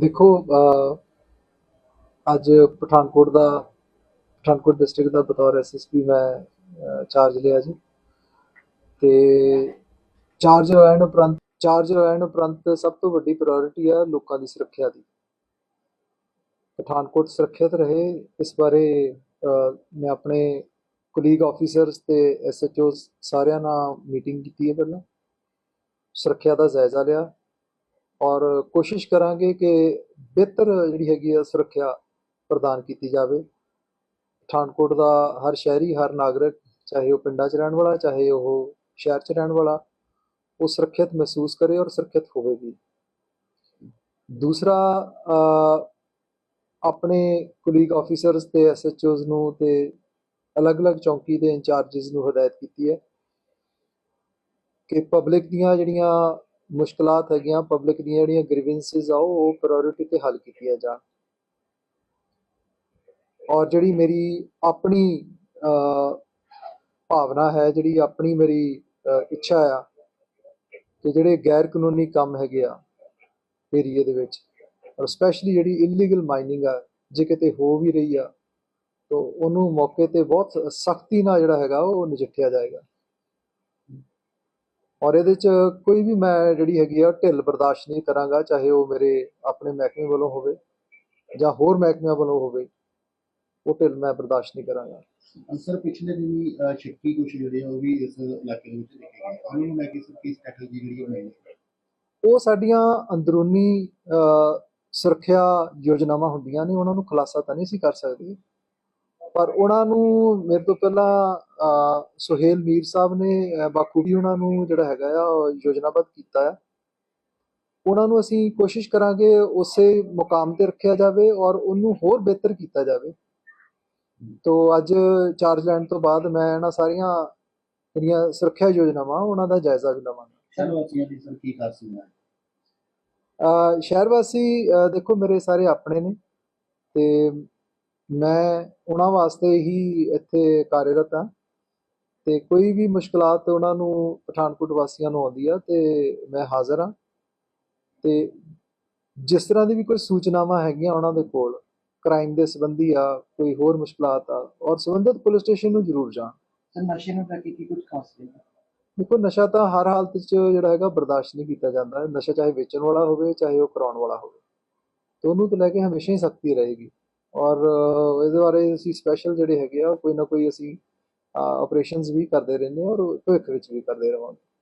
ਦੇਖੋ ਅੱਜ ਪਠਾਨਕੋਟ ਦਾ, ਪਠਾਨਕੋਟ ਡਿਸਟ੍ਰਿਕਟ ਦਾ ਬਤੌਰ ਐਸਐਸਪੀ ਮੈਂ ਚਾਰਜ ਲਿਆ ਜੀ। ਤੇ ਚਾਰਜ ਲੈਣ ਉਪਰੰਤ ਚਾਰਜ ਲੈਣ ਉਪਰੰਤ ਸਭ ਤੋਂ ਵੱਡੀ ਪ੍ਰਾਇੋਰਟੀ ਆ ਲੋਕਾਂ ਦੀ ਸੁਰੱਖਿਆ ਦੀ। ਪਠਾਨਕੋਟ ਸੁਰੱਖਿਅਤ ਰਹੇ, ਇਸ ਬਾਰੇ ਮੈਂ ਆਪਣੇ ਕੁਲੀਗ ਆਫੀਸਰਸ ਤੇ ਐਸਐਚਓ ਸਾਰਿਆਂ ਨਾਲ ਮੀਟਿੰਗ ਕੀਤੀ ਹੈ ਪਹਿਲਾਂ। ਸੁਰੱਖਿਆ ਦਾ ਜਾਇਜ਼ਾ ਲਿਆ। ਔਰ ਕੋਸ਼ਿਸ਼ ਕਰਾਂਗੇ ਕਿ ਬਿਹਤਰ ਜਿਹੜੀ ਹੈਗੀ ਆ ਸੁਰੱਖਿਆ ਪ੍ਰਦਾਨ ਕੀਤੀ ਜਾਵੇ। ਪਠਾਨਕੋਟ ਦਾ ਹਰ ਸ਼ਹਿਰੀ, ਹਰ ਨਾਗਰਿਕ, ਚਾਹੇ ਉਹ ਪਿੰਡਾਂ 'ਚ ਰਹਿਣ ਵਾਲਾ, ਚਾਹੇ ਉਹ ਸ਼ਹਿਰ 'ਚ ਰਹਿਣ ਵਾਲਾ, ਉਹ ਸੁਰੱਖਿਅਤ ਮਹਿਸੂਸ ਕਰੇ ਔਰ ਸੁਰੱਖਿਅਤ ਹੋਵੇ ਵੀ। ਦੂਸਰਾ ਆਪਣੇ ਕੁਲੀਗ ਆਫੀਸਰਸ ਤੇ ਐਸਐਚਓਜ਼ ਨੂੰ ਤੇ ਅਲੱਗ-ਅਲੱਗ ਚੌਂਕੀ ਦੇ ਇੰਚਾਰਜਸ ਨੂੰ ਹਦਾਇਤ ਕੀਤੀ ਹੈ ਕਿ ਪਬਲਿਕ ਦੀਆਂ ਜਿਹੜੀਆਂ ਮੁਸ਼ਕਲਾਤ ਹੈਗੀਆਂ ਪਬਲਿਕ ਦੀਆਂ ਜਿਹੜੀਆਂ ਗ੍ਰੀਵੈਂਸਸ ਆ, ਉਹ ਪ੍ਰਾਇੋਰਟੀ ਤੇ ਹੱਲ ਕੀਤੀਆਂ ਜਾਣ। ਔਰ ਜਿਹੜੀ ਮੇਰੀ ਆਪਣੀ ਭਾਵਨਾ ਹੈ, ਜਿਹੜੀ ਆਪਣੀ ਮੇਰੀ ਇੱਛਾ ਆ, ਕਿ ਜਿਹੜੇ ਗੈਰ ਕਾਨੂੰਨੀ ਕੰਮ ਹੈਗੇ ਆ, ਏਰੀਏ ਦੇ ਵਿੱਚ, ਔਰ ਸਪੈਸ਼ਲੀ ਜਿਹੜੀ ਇਲੀਗਲ ਮਾਈਨਿੰਗ ਆ, ਜੇ ਕਿਤੇ ਹੋ ਵੀ ਰਹੀ ਆ, ਤਾਂ ਉਹਨੂੰ ਮੌਕੇ ਤੇ ਬਹੁਤ ਸਖਤੀ ਨਾਲ ਜਿਹੜਾ ਹੈਗਾ, ਉਹ ਨਜਿੱਠਿਆ ਜਾਏਗਾ। ਔਰ ਇਹਦੇ ਚ ਕੋਈ ਵੀ ਮੈਂ ਜਿਹੜੀ ਹੈਗੀ ਆ ਢਿੱਲ ਬਰਦਾਸ਼ਤ ਨਹੀਂ ਕਰਾਂਗਾ ਚਾਹੇ ਉਹ ਮੇਰੇ ਆਪਣੇ ਮਹਿਕਮੇ ਵੱਲੋਂ ਹੋਵੇ ਜਾਂ ਹੋਰ ਮਹਿਕਮਿਆਂ ਵੱਲੋਂ ਹੋਵੇ ਉਹ ਢਿੱਲ ਮੈਂ ਬਰਦਾਸ਼ਤ ਨਹੀਂ ਕਰਾਂਗਾ। ਸਰ ਪਿਛਲੇ ਦਿਨੀ ਸ਼ੱਕੀ ਕੁਛ ਜਿਹੜੇ ਉਹ ਵੀ ਇਸ ਇਲਾਕੇ ਦੇ ਵਿੱਚ ਦੇਖੇ ਗਏ। ਉਹਨਾਂ ਨੂੰ ਲੈ ਕੇ ਸਰ ਕੀ ਸਟ੍ਰੈਟਜੀ ਜਿਹੜੀ ਬਣਾਈ ਉਹ ਸਾਡੀਆਂ ਅੰਦਰੂਨੀ ਸੁਰੱਖਿਆ ਯੋਜਨਾਵਾਂ ਹੁੰਦੀਆਂ ਨੇ ਉਹਨਾਂ ਨੂੰ ਖੁਲਾਸਾ ਤਾਂ ਨਹੀਂ ਸੀ ਕਰ ਸਕਦੇ। ਪਰ ਉਹਨਾਂ ਨੂੰ ਮੇਰੇ ਤੋਂ ਪਹਿਲਾਂ ਸੁਹੇਲ ਮੀਰ ਸਾਹਿਬ ਨੇ ਬਾਖੂਬੀ ਉਹਨਾਂ ਨੂੰ ਜਿਹੜਾ ਹੈਗਾ ਆ ਯੋਜਨਾਬੱਧ ਕੀਤਾ ਹੈ ਉਹਨਾਂ ਨੂੰ ਅਸੀਂ ਕੋਸ਼ਿਸ਼ ਕਰਾਂਗੇ ਉਸੇ ਮੁਕਾਮ ਤੇ ਰੱਖਿਆ ਜਾਵੇ ਔਰ ਉਹਨੂੰ ਹੋਰ ਬਿਹਤਰ ਕੀਤਾ ਜਾਵੇ। ਤੋ ਅੱਜ ਚਾਰਜ ਲੈਣ ਤੋਂ ਬਾਅਦ ਮੈਂ ਇਹਨਾਂ ਸਾਰੀਆਂ ਜਿਹੜੀਆਂ ਸੁਰੱਖਿਆ ਯੋਜਨਾਵਾਂ ਉਹਨਾਂ ਦਾ ਜਾਇਜ਼ਾ ਵੀ ਲਵਾਂਗਾ। ਸ਼ਹਿਰ ਵਾਸੀਆਂ ਦੀ ਸਰ ਕੀ ਖਾਸ ਸੀ ਅਹ ਸ਼ਹਿਰ ਵਾਸੀ ਦੇਖੋ ਮੇਰੇ ਸਾਰੇ ਆਪਣੇ ਨੇ ਤੇ ਮੈਂ ਉਹਨਾਂ ਵਾਸਤੇ ਹੀ ਇੱਥੇ ਕਾਰਜਰਤ ਹਾਂ ਤੇ ਕੋਈ ਵੀ ਮੁਸ਼ਕਲਾਤ ਉਹਨਾਂ ਨੂੰ ਪਠਾਨਕੋਟ ਵਾਸੀਆਂ ਨੂੰ ਆਉਂਦੀ ਆ ਤੇ ਮੈਂ ਹਾਜ਼ਰ ਹਾਂ ਤੇ ਜਿਸ ਤਰ੍ਹਾਂ ਦੀ ਵੀ ਕੋਈ ਸੂਚਨਾਵਾਂ ਹੈਗੀਆਂ ਉਹਨਾਂ ਦੇ ਕੋਲ ਕ੍ਰਾਈਮ ਦੇ ਸੰਬੰਧੀ ਆ ਕੋਈ ਹੋਰ ਮੁਸ਼ਕਲਾਤ ਆ ਔਰ ਸੰਬੰਧਿਤ ਪੁਲਿਸ ਸਟੇਸ਼ਨ ਨੂੰ ਜ਼ਰੂਰ ਜਾਣ। ਸਰ ਨਸ਼ੇ ਨੂੰ ਲੈ ਕੇ ਕੀ ਕੁਝ ਖਾਸ ਸੀ ਦੇਖੋ ਨਸ਼ਾ ਤਾਂ ਹਰ ਹਾਲਤ 'ਚ ਜਿਹੜਾ ਹੈਗਾ ਬਰਦਾਸ਼ਤ ਨਹੀਂ ਕੀਤਾ ਜਾਂਦਾ। ਨਸ਼ਾ ਚਾਹੇ ਵੇਚਣ ਵਾਲਾ ਹੋਵੇ ਚਾਹੇ ਉਹ ਕਰਾਉਣ ਵਾਲਾ ਹੋਵੇ। ਉਹਨੂੰ ਤਾਂ ਲੈ ਕੇ ਹਮੇਸ਼ਾ ਹੀ ਸਖਤੀ ਰਹੇਗੀ। ਔਰ ਇਹਦੇ ਬਾਰੇ ਅਸੀਂ ਸਪੈਸ਼ਲ ਜਿਹੜੇ ਹੈਗੇ ਆ ਕੋਈ ਨਾ ਕੋਈ ਅਸੀਂ ਆਪਰੇਸ਼ਨਸ ਵੀ ਕਰਦੇ ਰਹਿੰਦੇ ਹਾਂ ਔਰ ਭਵਿੱਖ ਵਿੱਚ ਵੀ ਕਰਦੇ ਰਵਾਂਗੇ।